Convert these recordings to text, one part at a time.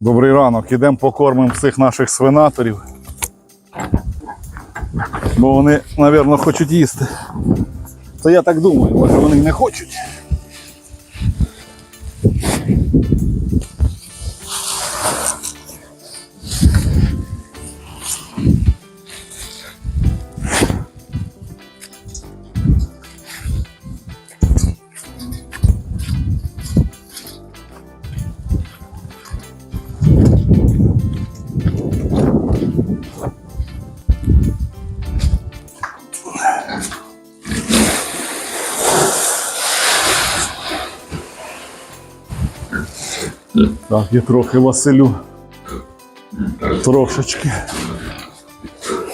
Добрий ранок. Ідемо покормимо всіх наших свинаторів. Бо вони, мабуть, хочуть їсти. Це я так думаю, може вони не хочуть. Так, і трохи Василю. Трошечки.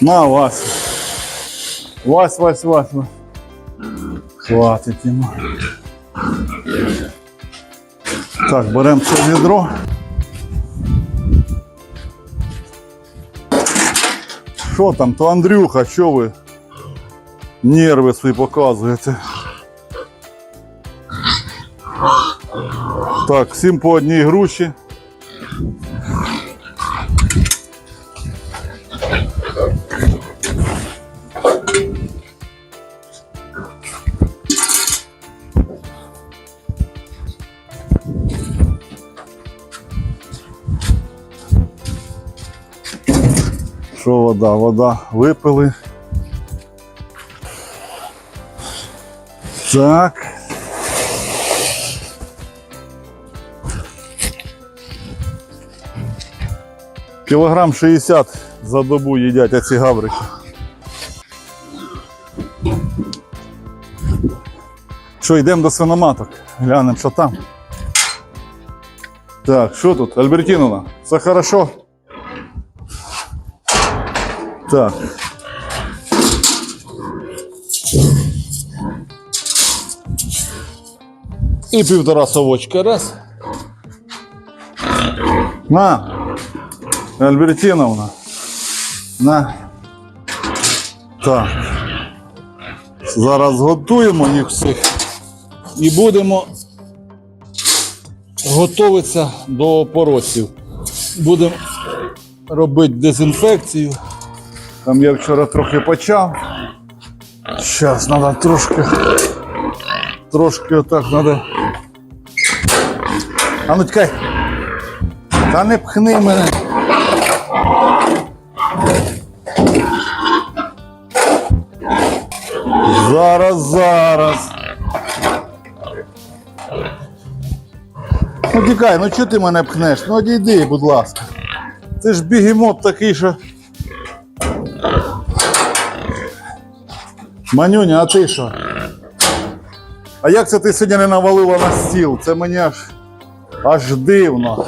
На, Вася. Вась, Вась, Вась. Вась. Хватить йому. Так, беремо це відро. Що там, то Андрюха, що ви? Нерви свої показуєте. Так, всім по одній груші. Що вода? Вода випили. Так. Кілограм 60 за добу їдять оці гаврики. Що, йдемо до свиноматок? Глянемо, що там. Так, що тут? Альбертіновна, все хорошо? Так. І півтора совочка. Раз. На. Альбертіновна. На. Так. Зараз готуємо їх всіх і будемо готуватися до поросів. Будемо робити дезінфекцію. Там я вчора трохи почав. Зараз треба трошки. Трошки отак треба. А ну тікай. Та не пхни мене. Зараз, зараз. Ну тікай, ну чого ти мене пхнеш? Ну одійди, будь ласка. Ти ж бігемот такий, що. Манюня, а ти що? А як це ти сьогодні не навалила на стіл? Це мені аж аж дивно.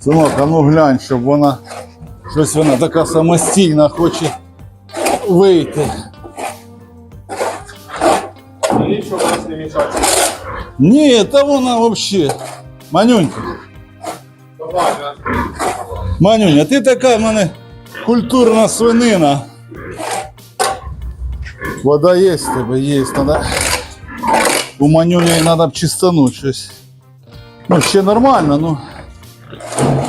Синок, а ну глянь, щоб вона щось вона така самостійна хоче вийти. Не мішати. Ні, та вона взагалі. Манюнька, Давай, Манюня, ти така в мене культурна свинина. Вода є в тебе, є. Надо... У Манюні треба б чистануть щось. Ну, ще нормально, ну.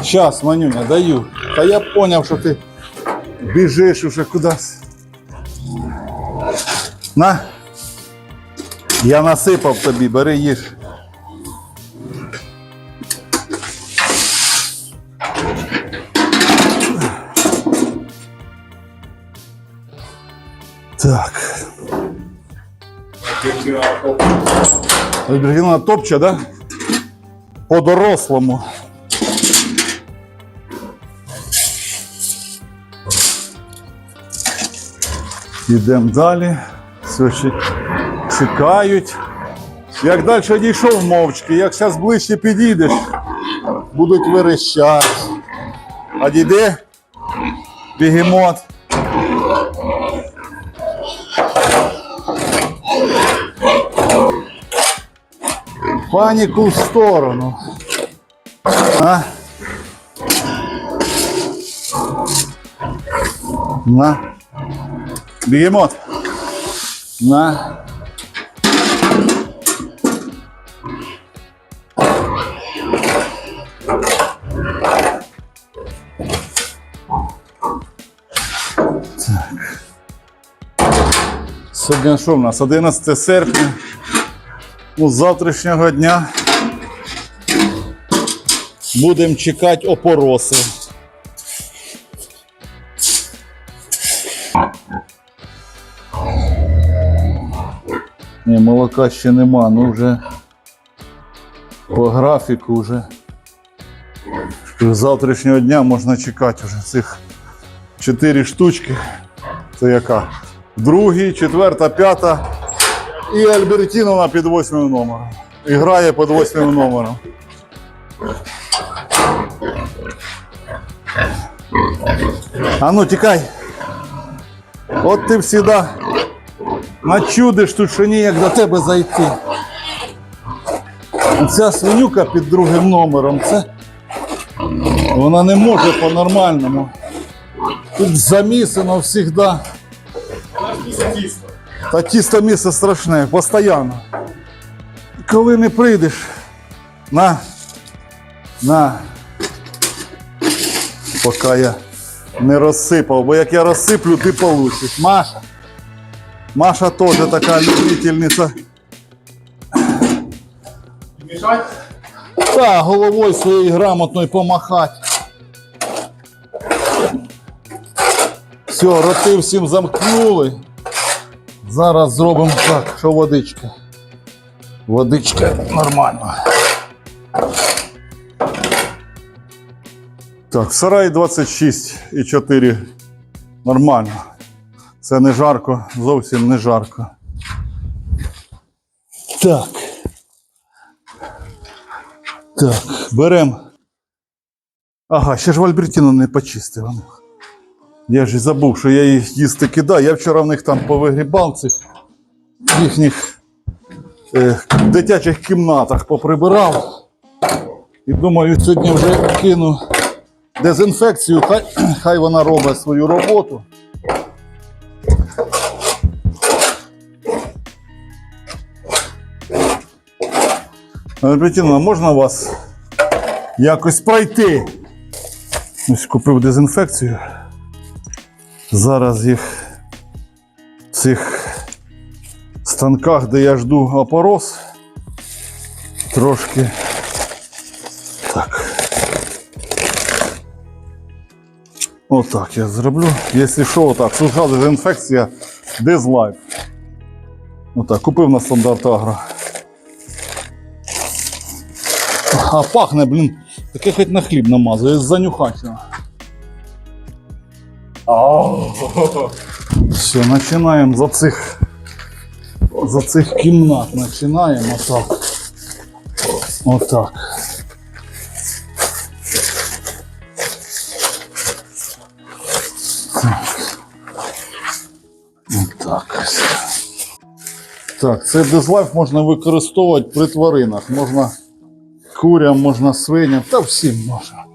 Щас, Манюня, даю. Та я поняв, що ти біжиш уже кудись. На. Я насипав тобі, бери їж. Так. Альбертина топче, да? По-дорослому. Йдемо далі. Все ще чекають. Як далі дійшов мовчки, як зараз ближче підійдеш, будуть верещати. А дійде бігемот. Паніку в сторону. А? На. Бігемот. На. Сьогодні що в нас? 11 серпня. Ну, з завтрашнього дня будемо чекати опороси. Ні, молока ще нема, ну вже по графіку вже. З завтрашнього дня можна чекати вже цих 4 штучки. Це яка? Другий, четверта, п'ята. І Альбертіновна під восьмим номером. І грає під восьмим номером. А ну тікай. От ти всіда начудиш тут, що ніяк до тебе зайти. Ця свинюка під другим номером, це вона не може по-нормальному. Тут замісено завжди. Та тісто місце страшне, постійно. Коли не прийдеш, на, на. Поки я не розсипав, бо як я розсиплю, ти получиш. Маша. Маша теж така любительниця. Мішать? Та головою своєю грамотною помахати. Все, роти всім замкнули. Зараз зробимо так, що водичка. Водичка нормально. Так, в сараї 26 і 4. Нормально. Це не жарко, зовсім не жарко. Так. Так, берем. Ага, ще ж в Альбертіну не почистив. Я ж і забув, що я їх їсти кидаю. Я вчора в них там повигрібав цих їхніх е, дитячих кімнатах поприбирав. І думаю, сьогодні вже кину дезінфекцію, хай, хай вона робить свою роботу. Альбертіна, можна вас якось пройти? Ось купив дезінфекцію. Зараз їх в цих станках, де я жду опорос, трошки. Так. Отак я зроблю. Якщо що, отак. Суха дезінфекція Дезлайф. Отак, купив на стандарт Агро. А пахне, блін, таке хоч на хліб намазує, занюхати. Все, починаємо за цих за цих кімнат. Починаємо отак. Отак. Отак. Так, цей дизлайф можна використовувати при тваринах. Можна курям, можна свиням, та всім можна.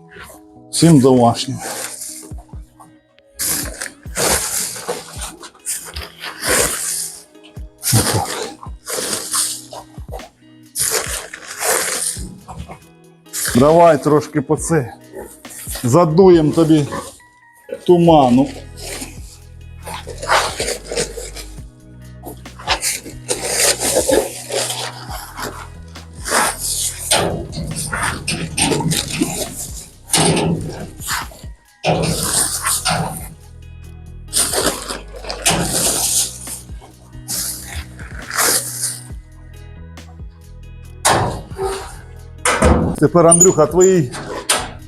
Всім домашнім. Давай трошки по це. Задуємо тобі туману. Тепер, Андрюха, твоїй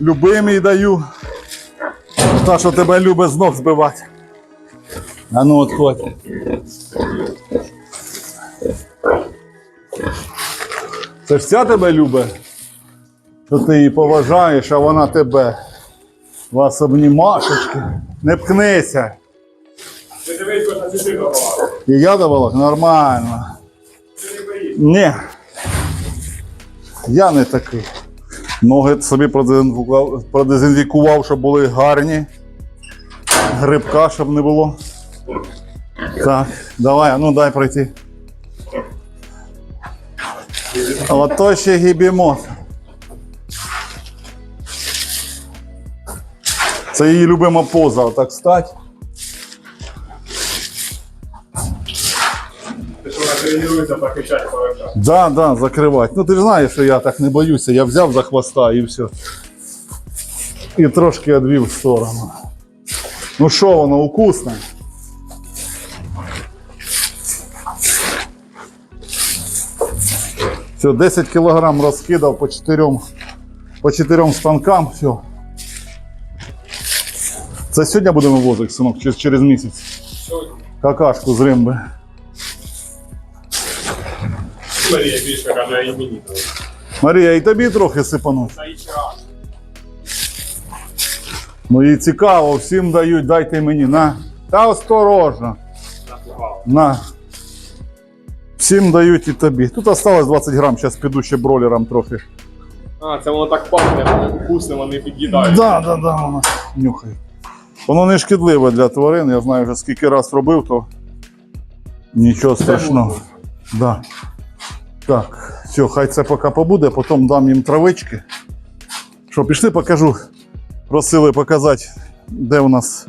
любимій даю. Та, що тебе любить з ног збивати. А ну отходь. Це ж ця тебе любить, що ти її поважаєш, а вона тебе. Вас обнімашечки. Не пкнися. І я давала нормально. Ні. Я не такий. Ноги собі продезінфікував, щоб були гарні. Грибка, щоб не було. Так, давай, ну дай пройти. Ото ще гібімот. Це її любима поза, отак стать. Тренується захищати. Да, да, закривати. Ну ти ж знаєш, що я так не боюся. Я взяв за хвоста і все. І трошки відвів в сторону. Ну що воно, укусне? Все, 10 кілограм розкидав по чотирьом, по чотирьом станкам. Все. Це сьогодні будемо возити, синок, чи через місяць. Какашку з римби. Марія більше каже, і мені. Марія, і тобі трохи сипануть. Та і час. Ну і цікаво, всім дають, дайте мені. На. Та осторожно. На. Всім дають і тобі. Тут осталось 20 грам, зараз піду ще бролером трохи. А, це воно так пахне, воно вкусне, вони під'їдають. Да, да, да, воно нюхає. Воно не шкідливе для тварин, я знаю вже скільки раз робив, то нічого страшного. Да. Так, все, хай це поки побуде, потім дам їм травички. Що, пішли, покажу. Просили показати, де у нас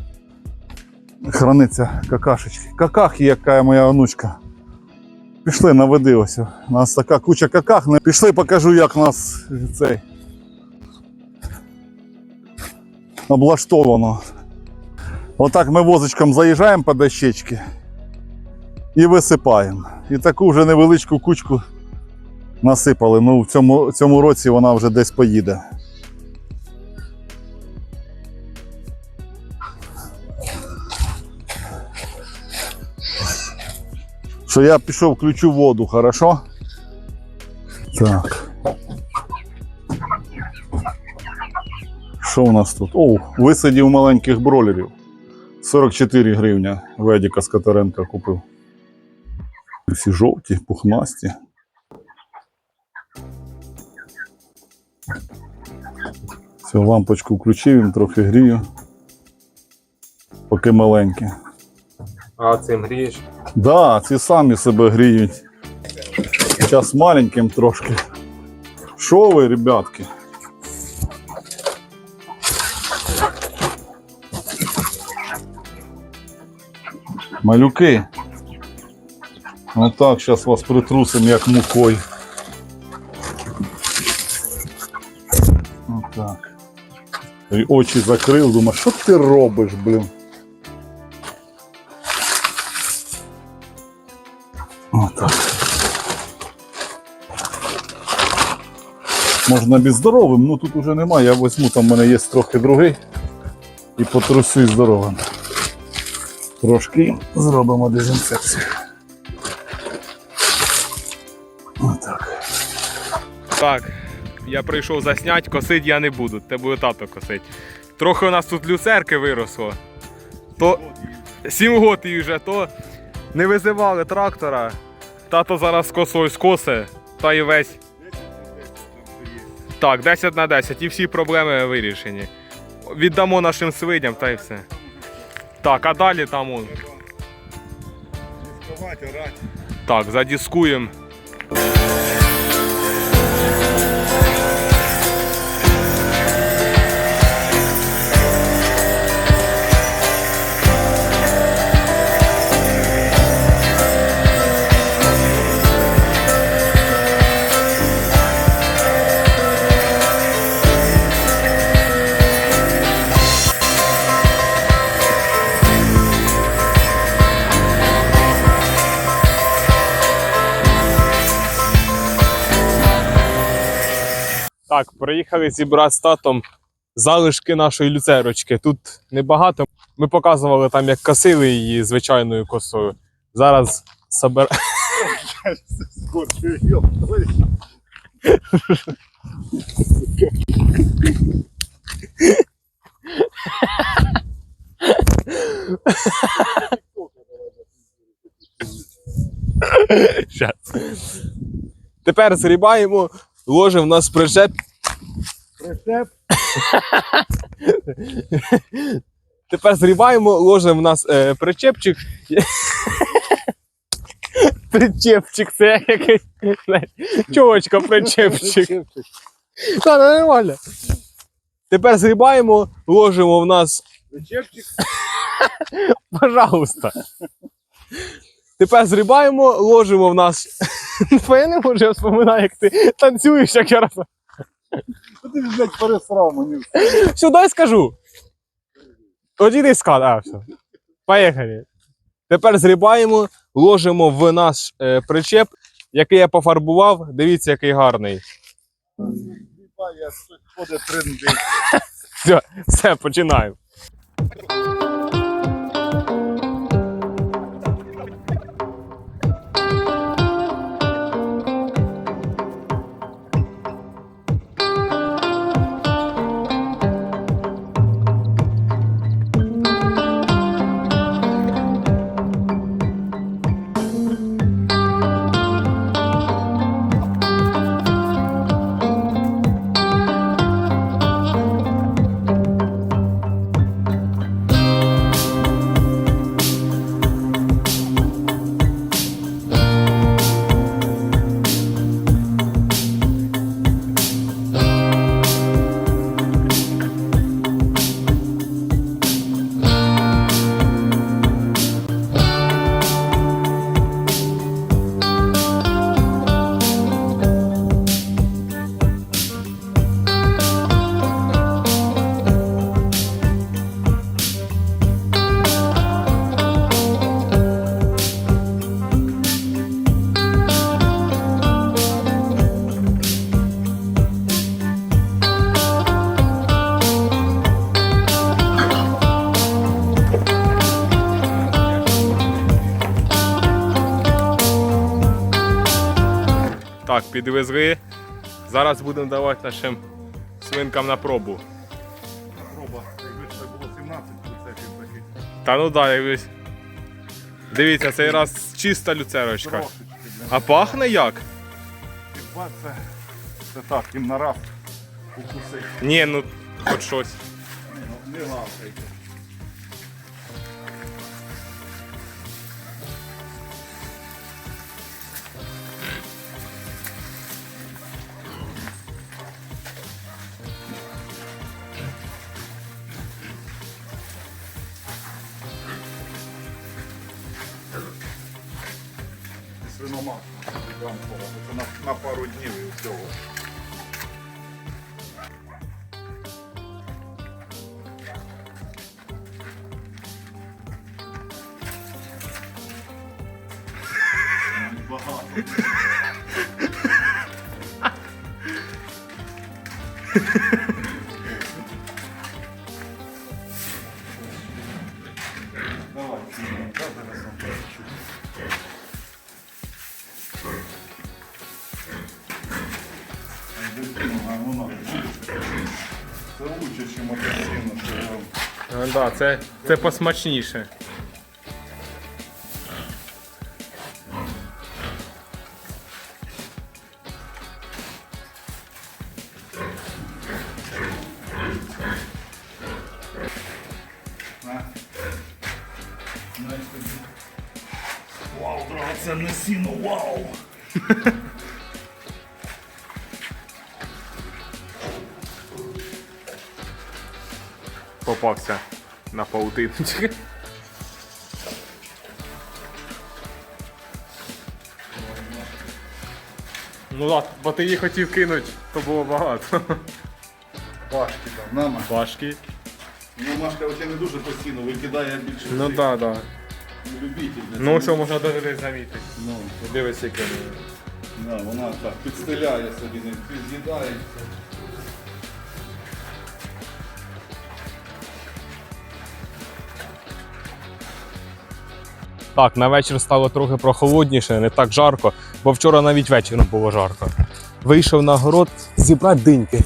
храниться какашечки. Какахи, яка моя онучка. Пішли, наведи ось. У нас така куча каках. Пішли, покажу, як у нас цей облаштовано. Отак ми возичком заїжджаємо по дощечки і висипаємо. І таку вже невеличку кучку насипали. Ну, в цьому, цьому році вона вже десь поїде. Що я пішов, включу воду, хорошо? Так. Що у нас тут? О, висадів маленьких бролерів. 44 гривня Ведіка Скотаренка купив. Всі жовті, пухнасті. Цю лампочку включив, він трохи грію. Поки маленькі. А цим грієш? Да, ці самі себе гріють. Зараз маленьким трошки. Що ви, ребятки? Малюки. Отак, зараз вас притрусим як мукою. Очі закрив, думаю, що ти робиш, блін? Отак. Можна без здоровим, ну тут уже немає. Я візьму, там в мене є трохи другий і потрусюсь здоровим. Трошки зробимо дезінфекцію. Отак. Так, я прийшов заснять, косить я не буду, те буде тато косить. Трохи у нас тут люцерки виросло. То 7 років вже, то не визивали трактора. Тато зараз косою скосе, та й весь. Так, 10 на 10 і всі проблеми вирішені. Віддамо нашим свиням та й все. Так, а далі там он. Так, задіскуємо. Приїхали зібрати з татом залишки нашої люцерочки. Тут небагато. Ми показували там, як косили її звичайною косою. Зараз собер... Тепер зрібаємо, ложимо в нас причеп. Прицеп. Тепер зрібаємо, ложимо в нас е, причепчик. Причепчик, це якийсь знаєш, чувачка, причепчик. Та, ну, нормально. Тепер зрібаємо, ложимо в нас. Причепчик? Пожалуйста. Тепер зрібаємо, ложимо в. Бо я не можу я вспоминаю, як ти танцюєш, як я раз. Ти ж, блядь, пересрав мені. Дай скажу. Тоді ти скажи. А, все. Поїхали. Тепер зрібаємо, ложимо в наш е, причеп, який я пофарбував. Дивіться, який гарний. Все, все, починаємо. Підвезли. Зараз будемо давати нашим свинкам на пробу. Проба, якби це було 17, то це такий Та ну да, якось. Дивіться, цей раз чиста люцерочка. трошечки. А пахне як? Хіба це, це так, їм на раз укусить. Ні, ну хоч щось. Не лавкайте. Давай. Це лучше, ніж апельсину, що вам. Ну, да, це, це посмачніше. Вау, брат, це не сіно, вау! Попався на паутиночки. Ну так, бо ти її хотів кинути, то було багато. Пашки там, нама. Важкі. Ну, Машка оце не дуже постійно викидає більше. Ну всіх. так, так. Любитель. Ну що можна навіть десь замітити. Ну, Дивись, яке. да, вона так підстеляє собі, не з'їдає. Так, на вечір стало трохи прохолодніше, не так жарко, бо вчора навіть вечором було жарко. Вийшов на город зібрати диньки.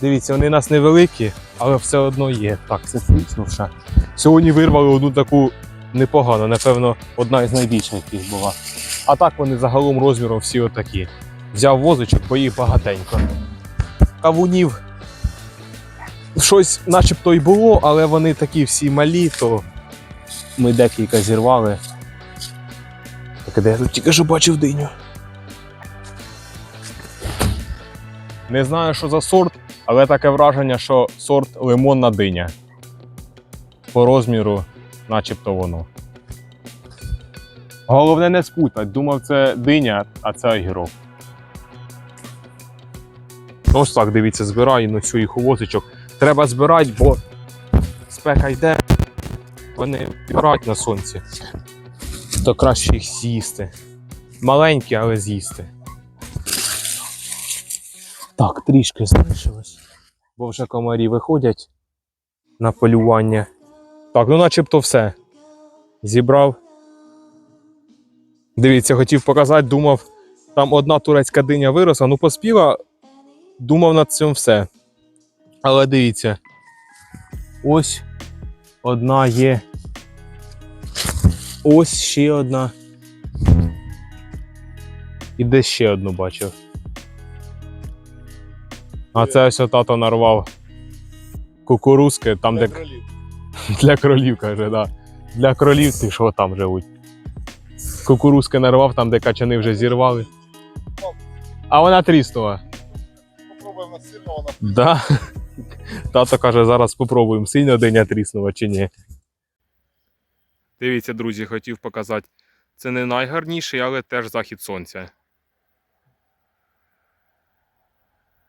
Дивіться, вони у нас невеликі, але все одно є. Так, це смішно ще. Сьогодні вирвали одну таку непогану, напевно, одна із найбільших яких була. А так вони загалом розміром всі отакі. Взяв возичок, бо їх багатенько. Кавунів щось начебто й було, але вони такі всі малі, то ми декілька зірвали. Так де я тут тільки що бачив диню. Не знаю, що за сорт, але таке враження, що сорт лимонна диня. По розміру, начебто воно. Головне не спутати. Думав, це диня, а це огірок. Ось так, дивіться, збираю на всю їх увозичок. Треба збирати, бо спека йде. Вони вмирають на сонці. То краще їх з'їсти. Маленькі, але з'їсти. Так, трішки залишилось. Бо вже комарі виходять на полювання. Так, ну начебто все. Зібрав. Дивіться, хотів показати, думав, там одна турецька диня виросла, ну поспіла, думав над цим все. Але дивіться, ось одна є. Ось ще одна. І десь ще одну бачив. А це ось тато нарвав кукурузки, там, де для кролів, каже, да. Для кролів ти що там живуть. Кукурузки нарвав там, де качани вже зірвали. А вона тріснула. Попробуємо сильно вона. Да. Тато каже, зараз спробуємо, сильно диня тріснула чи ні. Дивіться, друзі, хотів показати. Це не найгарніший, але теж захід сонця.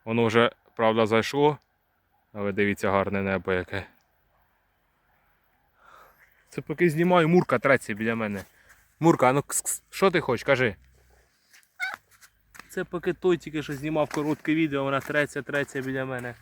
Воно вже, правда, зайшло, але дивіться, гарне небо яке. Це поки знімаю, Мурка треться біля мене. Мурка, а ну кс-кс, що ти хочеш, кажи. Це поки той тільки що знімав коротке відео, вона треться, треться біля мене.